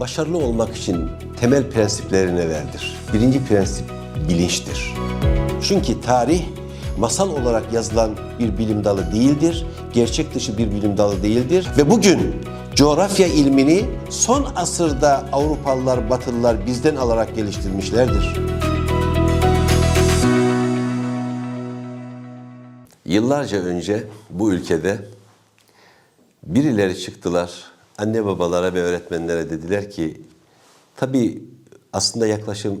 başarılı olmak için temel prensipleri nelerdir? Birinci prensip bilinçtir. Çünkü tarih masal olarak yazılan bir bilim dalı değildir, gerçek dışı bir bilim dalı değildir ve bugün coğrafya ilmini son asırda Avrupalılar, Batılılar bizden alarak geliştirmişlerdir. Yıllarca önce bu ülkede birileri çıktılar anne babalara ve öğretmenlere dediler ki tabii aslında yaklaşım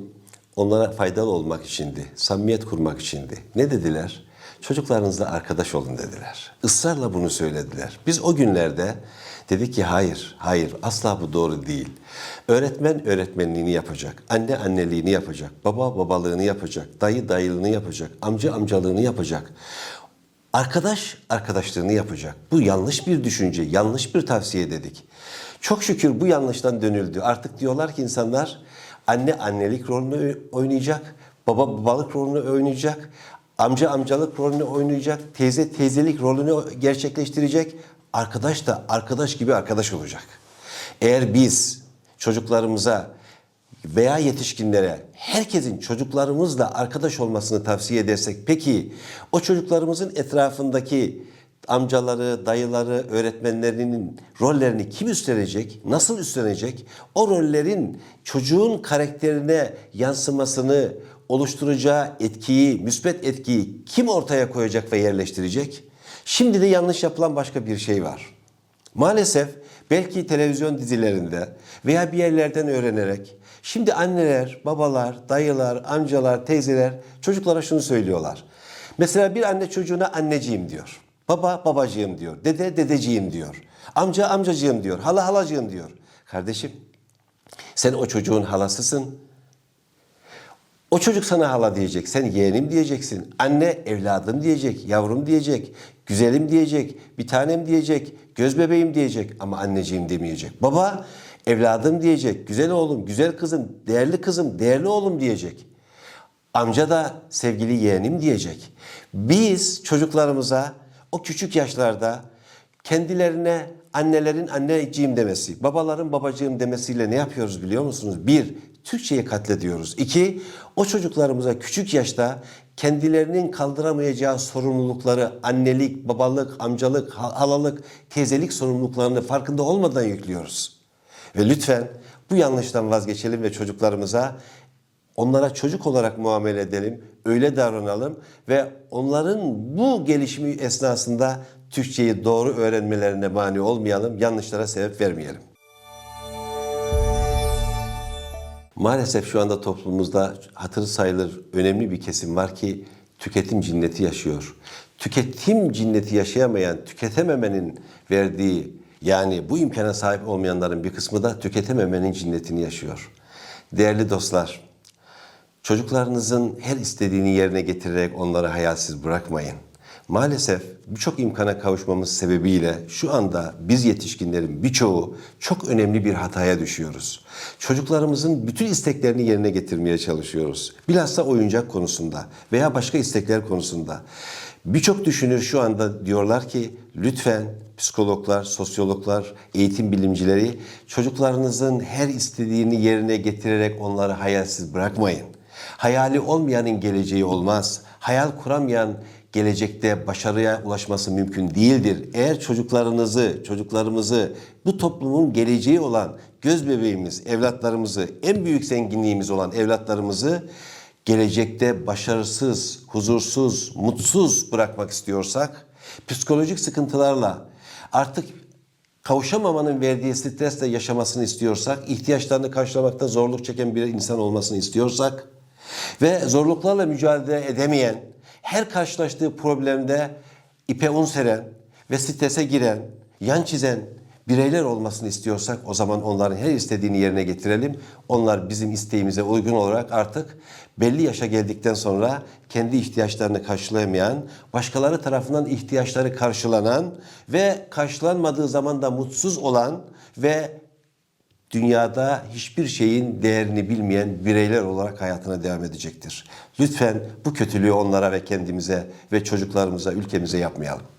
onlara faydalı olmak içindi, samimiyet kurmak içindi. Ne dediler? Çocuklarınızla arkadaş olun dediler. Israrla bunu söylediler. Biz o günlerde dedik ki hayır, hayır asla bu doğru değil. Öğretmen öğretmenliğini yapacak, anne anneliğini yapacak, baba babalığını yapacak, dayı dayılığını yapacak, amca amcalığını yapacak. Arkadaş arkadaşlığını yapacak. Bu yanlış bir düşünce, yanlış bir tavsiye dedik. Çok şükür bu yanlıştan dönüldü. Artık diyorlar ki insanlar anne annelik rolünü oynayacak, baba babalık rolünü oynayacak, amca amcalık rolünü oynayacak, teyze teyzelik rolünü gerçekleştirecek. Arkadaş da arkadaş gibi arkadaş olacak. Eğer biz çocuklarımıza veya yetişkinlere herkesin çocuklarımızla arkadaş olmasını tavsiye edersek peki o çocuklarımızın etrafındaki amcaları, dayıları, öğretmenlerinin rollerini kim üstlenecek, nasıl üstlenecek? O rollerin çocuğun karakterine yansımasını oluşturacağı etkiyi, müsbet etkiyi kim ortaya koyacak ve yerleştirecek? Şimdi de yanlış yapılan başka bir şey var. Maalesef belki televizyon dizilerinde veya bir yerlerden öğrenerek şimdi anneler, babalar, dayılar, amcalar, teyzeler çocuklara şunu söylüyorlar. Mesela bir anne çocuğuna anneciğim diyor. Baba babacığım diyor. Dede dedeciğim diyor. Amca amcacığım diyor. Hala halacığım diyor. Kardeşim sen o çocuğun halasısın. O çocuk sana hala diyecek. Sen yeğenim diyeceksin. Anne evladım diyecek. Yavrum diyecek. Güzelim diyecek. Bir tanem diyecek. Göz bebeğim diyecek. Ama anneciğim demeyecek. Baba evladım diyecek. Güzel oğlum, güzel kızım, değerli kızım, değerli oğlum diyecek. Amca da sevgili yeğenim diyecek. Biz çocuklarımıza o küçük yaşlarda kendilerine annelerin anneciğim demesi, babaların babacığım demesiyle ne yapıyoruz biliyor musunuz? Bir, Türkçeyi katlediyoruz. İki, o çocuklarımıza küçük yaşta kendilerinin kaldıramayacağı sorumlulukları, annelik, babalık, amcalık, halalık, teyzelik sorumluluklarını farkında olmadan yüklüyoruz. Ve lütfen bu yanlıştan vazgeçelim ve çocuklarımıza onlara çocuk olarak muamele edelim, öyle davranalım ve onların bu gelişimi esnasında Türkçeyi doğru öğrenmelerine mani olmayalım, yanlışlara sebep vermeyelim. Maalesef şu anda toplumumuzda hatırı sayılır önemli bir kesim var ki tüketim cinneti yaşıyor. Tüketim cinneti yaşayamayan, tüketememenin verdiği yani bu imkana sahip olmayanların bir kısmı da tüketememenin cinnetini yaşıyor. Değerli dostlar, çocuklarınızın her istediğini yerine getirerek onları hayalsiz bırakmayın. Maalesef birçok imkana kavuşmamız sebebiyle şu anda biz yetişkinlerin birçoğu çok önemli bir hataya düşüyoruz. Çocuklarımızın bütün isteklerini yerine getirmeye çalışıyoruz. Bilhassa oyuncak konusunda veya başka istekler konusunda. Birçok düşünür şu anda diyorlar ki lütfen psikologlar, sosyologlar, eğitim bilimcileri çocuklarınızın her istediğini yerine getirerek onları hayalsiz bırakmayın. Hayali olmayanın geleceği olmaz. Hayal kuramayan gelecekte başarıya ulaşması mümkün değildir. Eğer çocuklarınızı, çocuklarımızı bu toplumun geleceği olan göz bebeğimiz, evlatlarımızı, en büyük zenginliğimiz olan evlatlarımızı gelecekte başarısız, huzursuz, mutsuz bırakmak istiyorsak, psikolojik sıkıntılarla artık kavuşamamanın verdiği stresle yaşamasını istiyorsak, ihtiyaçlarını karşılamakta zorluk çeken bir insan olmasını istiyorsak ve zorluklarla mücadele edemeyen, her karşılaştığı problemde ipe un seren ve strese giren, yan çizen bireyler olmasını istiyorsak o zaman onların her istediğini yerine getirelim. Onlar bizim isteğimize uygun olarak artık belli yaşa geldikten sonra kendi ihtiyaçlarını karşılayamayan, başkaları tarafından ihtiyaçları karşılanan ve karşılanmadığı zaman da mutsuz olan ve dünyada hiçbir şeyin değerini bilmeyen bireyler olarak hayatına devam edecektir. Lütfen bu kötülüğü onlara ve kendimize ve çocuklarımıza, ülkemize yapmayalım.